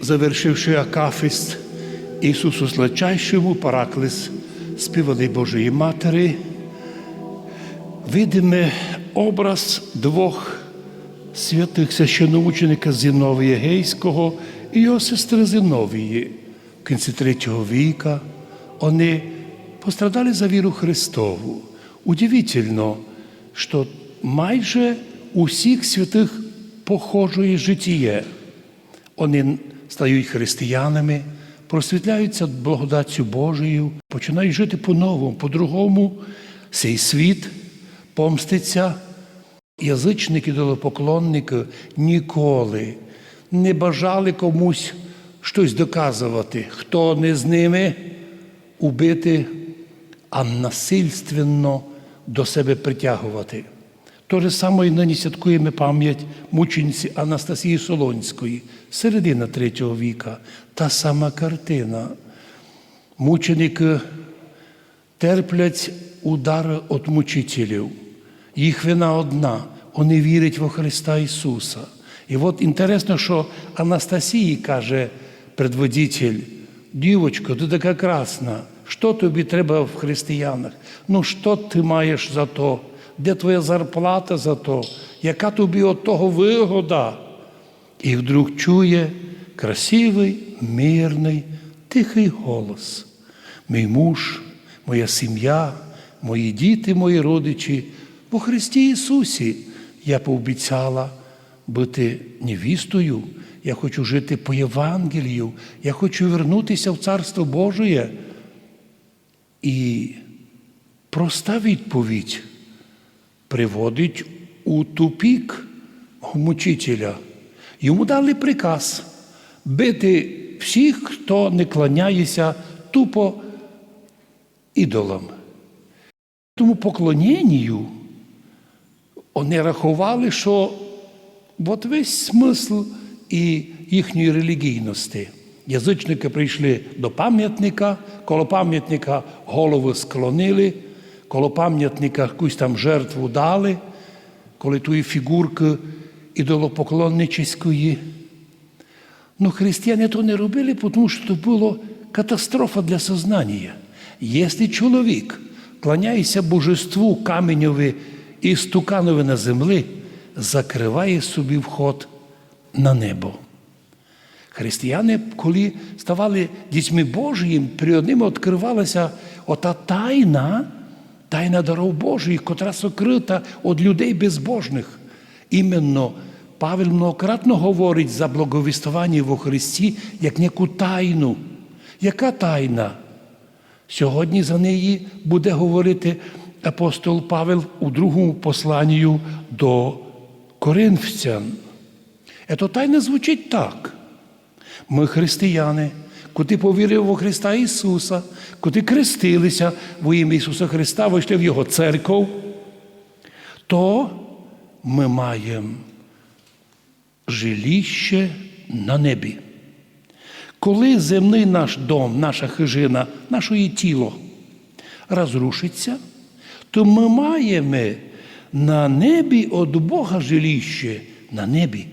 Завершивши Акафіст, Ісусу Слечайшому Параклис співали Божої Матері, видиме образ двох святих священноученика Зіновія Гейського і його сестри Зіновії. В кінці третього віка вони пострадали за віру Христову. Удивительно, що майже усіх святих похожує життя. Вони стають християнами, просвітляються благодаттю Божою, починають жити по-новому, по-другому. Цей світ помститься. Язичники, ідолопоклонники ніколи не бажали комусь щось доказувати, хто не з ними убити, а насильственно до себе притягувати. То же саме і нині святкуємо пам'ять мучениці Анастасії Солонської, середина третього віка, та сама картина. Мученики терплять удари від мучителів. Їх вина одна, вони вірять во Христа Ісуса. І от інтересно, що Анастасії каже предводитель, дівочко, ти така красна, що тобі треба в християнах? Ну, що ти маєш за то? Де твоя зарплата за то? Яка тобі від того вигода? І вдруг чує красивий, мирний, тихий голос. Мій муж, моя сім'я, мої діти, мої родичі, у Христі Ісусі я пообіцяла бути невістою, я хочу жити по Євангелію, я хочу вернутися в Царство Божє. І проста відповідь приводить у тупік мучителя. Йому дали приказ бити всіх, хто не кланяється тупо ідолам. Тому поклоненню вони рахували, що от весь смисл і їхньої релігійності. Язичники прийшли до пам'ятника, коло пам'ятника голови склонили, коло пам'ятника якусь там жертву дали, коли тої фігурки ідолопоклонническої. Ну, християни то не робили, тому що це була катастрофа для сознання. Якщо чоловік кланяється божеству каменьові і стуканові на землі, закриває собі вход на небо. Християни, коли ставали дітьми Божіїм, перед ними відкривалася ота тайна, тайна даров Божих, котра сокрита від людей безбожних. Іменно Павел многократно говорить за благовістування во Христі як неку тайну. Яка тайна? Сьогодні за неї буде говорити апостол Павел у другому посланні до Коринфцян. Ето тайна звучить так. Ми християни, куди повірили во Христа Ісуса, куди крестилися во ім'я Ісуса Христа, вийшли в Його церков, то ми маємо жиліще на небі. Коли земний наш дом, наша хижина, наше тіло розрушиться, то ми маємо на небі від Бога жиліще на небі.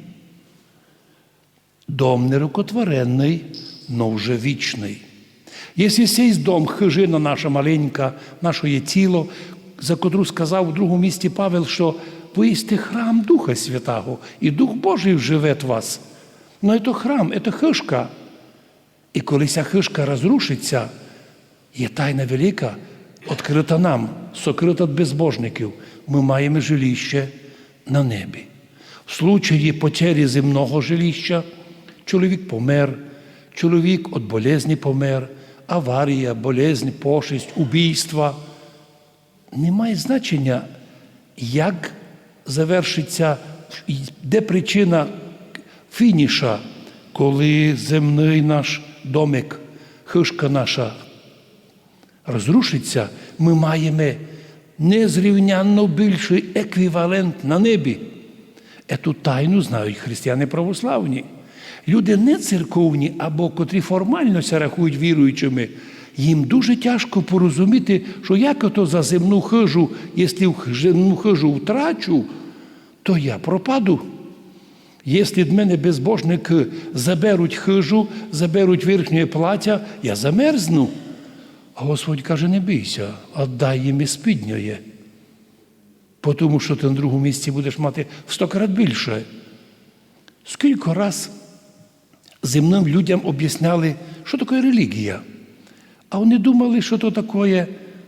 Дом нерукотворений, но вже вічний. Якщо цей дом, хижина наша маленька, наше тіло, за котру сказав у другому місті Павел, що єсте храм Духа Святого, і Дух Божий живе в вас. Ну, це храм, це хишка. І коли ця хишка розрушиться, є тайна велика, відкрита нам, сокрита від безбожників. Ми маємо жиліще на небі. В случаї потері земного жилища чоловік помер, чоловік від болезні помер, аварія, болезнь, пошесть, убійства. Немає значення, як завершиться, де причина фініша, коли земний наш домик, хишка наша розрушиться, ми маємо незрівнянно більший еквівалент на небі. Ету тайну знають християни православні. Люди не церковні або котрі формально ся рахують віруючими, їм дуже тяжко порозуміти, що як ото за земну хижу, якщо земну хижу втрачу, то я пропаду. Якщо від мене безбожники заберуть хижу, заберуть верхнє плаття, я замерзну. А Господь каже, не бійся, отдай їм і спідньоє. Тому що ти на другому місці будеш мати в сто крат більше. Скільки раз земним людям об'ясняли, що таке релігія. А вони думали, що то таке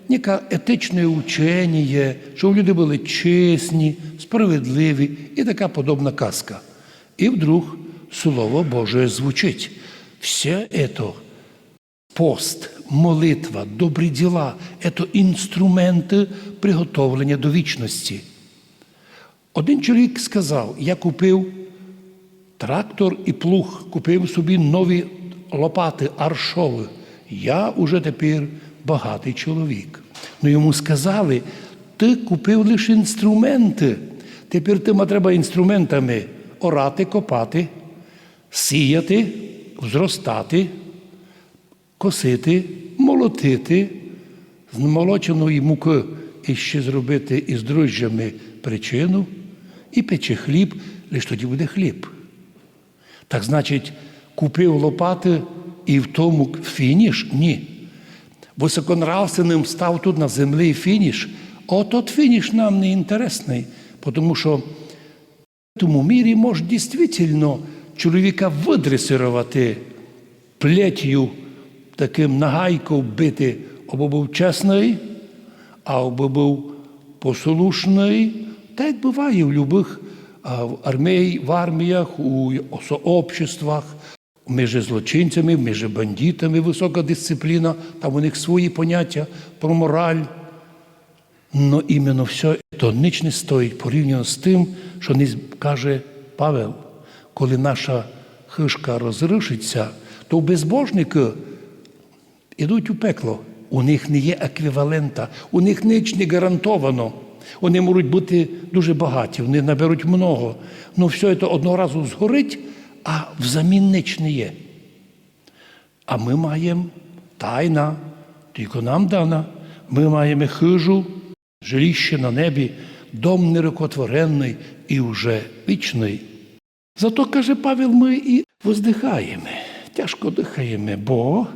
яке етичне учення, щоб люди були чесні, справедливі і така подобна казка. І вдруг Слово Боже звучить. Все это пост, молитва, добрі діла це інструменти приготовлення до вічності. Один чоловік сказав: я купив трактор і плуг, купив собі нові лопати аршови. Я уже тепер багатий чоловік. Ну йому сказали, ти купив лише інструменти. Тепер тима треба інструментами орати, копати, сіяти, зростати, косити, молотити, з молоченої муки і ще зробити із дрожжами причину і пече хліб, лише тоді буде хліб. Так значить, купив лопати і в тому фініш? Ні. Високонравственним став тут на землі фініш. От фініш нам не інтересний, тому що в тому мірі може дійсно чоловіка видресирувати плетью таким нагайком бити, або був чесний, або був послушний. Так буває в любих в армії, в арміях, у сообществах, між злочинцями, між бандитами висока дисципліна, там у них свої поняття про мораль. Но іменно все це ніч не стоїть порівняно з тим, що не каже Павел, коли наша хишка розрушиться, то безбожники йдуть у пекло. У них не є еквівалента, у них ніч не гарантовано. Вони можуть бути дуже багаті, вони наберуть много. Ну все це одного разу згорить, а взамін ніч є. А ми маємо тайна, тільки нам дана. Ми маємо хижу, жилище на небі, дом нерукотворений і вже вічний. Зато, каже Павел, ми і воздихаємо, тяжко дихаємо, бо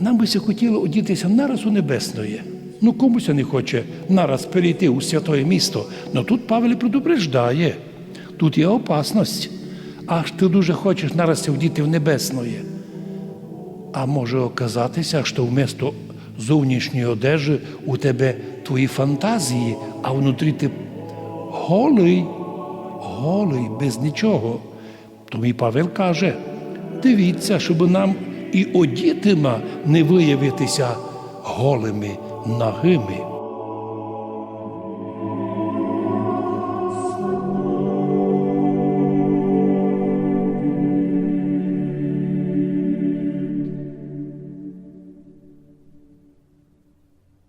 нам би хотіло одітися нараз у небесної. Ну, комусь не хоче нараз перейти у святое місто. Но тут Павел предупреждає, тут є опасність. Аж ти дуже хочеш нараз вдіти в небесної. А може оказатися, що вместо зовнішньої одежі у тебе твої фантазії, а внутрі ти голий, голий, без нічого. Тому і Павел каже: дивіться, щоб нам і одітима не виявитися голими нагими.